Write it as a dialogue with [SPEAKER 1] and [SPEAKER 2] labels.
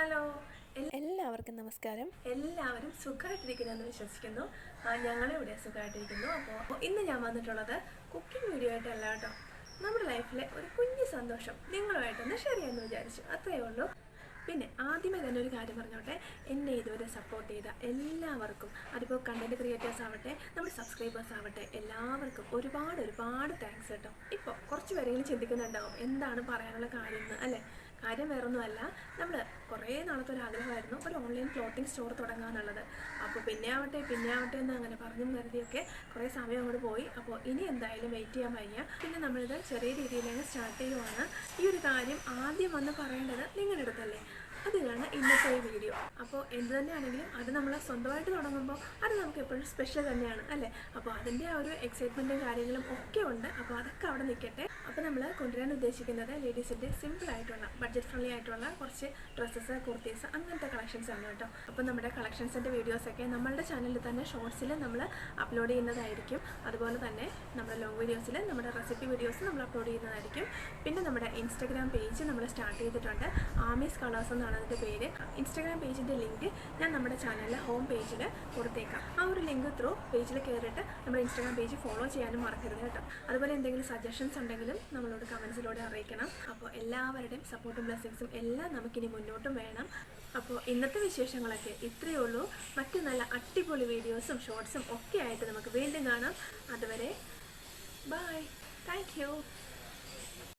[SPEAKER 1] Hello.
[SPEAKER 2] എല്ലാവർക്കും നമസ്കാരം.
[SPEAKER 1] എല്ലാവരും സുഖമായിട്ടിരിക്കുന്നു എന്ന് വിശ്വസിക്കുന്നു. ഞങ്ങളിവിടെ സുഖമായിട്ടിരിക്കുന്നു. അപ്പോൾ ഇന്ന് ഞാൻ വന്നിട്ടുള്ളത് കുക്കിംഗ് വീഡിയോ ആയിട്ടല്ല കേട്ടോ. നമ്മുടെ ലൈഫിലെ ഒരു കുഞ്ഞു സന്തോഷം നിങ്ങളുമായിട്ടൊന്ന് ഷെയർ ചെയ്യാമെന്ന് വിചാരിച്ചു. അത്രയേ ഉള്ളൂ. പിന്നെ ആദ്യമേ തന്നെ ഒരു കാര്യം പറഞ്ഞോട്ടെ. എന്നെ ഇതുവരെ സപ്പോർട്ട് ചെയ്ത എല്ലാവർക്കും അതിപ്പോൾ കണ്ടന്റ് ക്രിയേറ്റേഴ്സ് ആവട്ടെ നമ്മുടെ സബ്സ്ക്രൈബേഴ്സ് ആവട്ടെ എല്ലാവർക്കും ഒരുപാട് ഒരുപാട് താങ്ക്സ് കേട്ടോ. ഇപ്പോൾ കുറച്ച് പേരെങ്കിലും ചിന്തിക്കുന്നുണ്ടാവും എന്താണ് പറയാനുള്ള കാര്യം എന്ന് അല്ലേ? കാര്യം വേറൊന്നുമല്ല. നമ്മൾ കുറേ നാളത്തെ ഒരു ആഗ്രഹമായിരുന്നു ഒരു ഓൺലൈൻ ക്ലോത്തിങ് സ്റ്റോർ തുടങ്ങാനുള്ളത്. അപ്പോൾ പിന്നെ ആവട്ടെ പിന്നെ ആവട്ടെ എന്ന് അങ്ങനെ പറഞ്ഞും കരുതിയൊക്കെ കുറേ സമയം അങ്ങോട്ട് പോയി. അപ്പോൾ ഇനി എന്തായാലും വെയിറ്റ് ചെയ്യാൻ വയ്യ. പിന്നെ നമ്മളിത് ചെറിയ രീതിയിൽ തന്നെ സ്റ്റാർട്ട് ചെയ്യുവാണ്. ഈ ഒരു കാര്യം ആദ്യം വന്ന് പറയേണ്ടത് നിങ്ങളുടെ അടുത്തല്ലേ. അതിലാണ് ഇന്നത്തെ ഈ വീഡിയോ അപ്പോൾ എന്ത് തന്നെയാണെങ്കിലും അത് നമ്മൾ സ്വന്തമായിട്ട് തുടങ്ങുമ്പോൾ അത് നമുക്ക് എപ്പോഴും സ്പെഷ്യൽ തന്നെയാണ് അല്ലേ? അപ്പോൾ അതിന്റെ ആ ഒരു എക്സൈറ്റ്മെന്റും കാര്യങ്ങളും ഒക്കെ ഉണ്ട്. അപ്പോൾ അതൊക്കെ അവിടെ നിൽക്കട്ടെ അപ്പോൾ നമ്മൾ കൊണ്ടുവരാൻ ഉദ്ദേശിക്കുന്നത് ലേഡീസിന്റെ സിമ്പിൾ ആയിട്ടുള്ള ബഡ്ജറ്റ് ഫ്രണ്ട്ലി ആയിട്ടുള്ള കുറച്ച് ഡ്രസ്സസ് കുർത്തീസ് അങ്ങനത്തെ കളക്ഷൻസ് ആണ് കേട്ടോ. അപ്പോൾ നമ്മുടെ കളക്ഷൻസിന്റെ വീഡിയോസൊക്കെ നമ്മളുടെ ചാനലിൽ തന്നെ ഷോർട്സിൽ നമ്മൾ അപ്ലോഡ് ചെയ്യുന്നതായിരിക്കും. അതുപോലെ തന്നെ നമ്മുടെ ലോങ് വീഡിയോസിൽ നമ്മുടെ റെസിപ്പി വീഡിയോസ് നമ്മൾ അപ്ലോഡ് ചെയ്യുന്നതായിരിക്കും. പിന്നെ നമ്മുടെ ഇൻസ്റ്റാഗ്രാം പേജ് നമ്മൾ സ്റ്റാർട്ട് ചെയ്തിട്ടുണ്ട്. ആമീസ് കളേഴ്സ് എന്നാണ് അതിന്റെ പേര്. ഇൻസ്റ്റാഗ്രാം പേജിന്റെ ലിങ്ക് ഞാൻ നമ്മുടെ ചാനലിലെ ഹോം പേജിൽ കൊടുത്തേക്കാം. ആ ഒരു ലിങ്ക് ത്രൂ പേജിൽ കയറിയിട്ട് നമ്മുടെ ഇൻസ്റ്റാഗ്രാം പേജ് ഫോളോ ചെയ്യാനും മറക്കരുത് കേട്ടോ. അതുപോലെ എന്തെങ്കിലും സജഷൻസ് ഉണ്ടെങ്കിലും നമ്മളോട് കമൻസിലൂടെ അറിയിക്കണം. അപ്പോൾ എല്ലാവരുടെയും സപ്പോർട്ടും ബ്ലെസ്സിങ്സും എല്ലാം നമുക്കിനി മുന്നോട്ടും വേണം. അപ്പോൾ ഇന്നത്തെ വിശേഷങ്ങളൊക്കെ ഇത്രയേ ഉള്ളൂ. മറ്റു നല്ല അടിപൊളി വീഡിയോസും ഷോർട്സും ഒക്കെ ആയിട്ട് നമുക്ക് വീണ്ടും കാണാം. അതുവരെ ബൈ താങ്ക്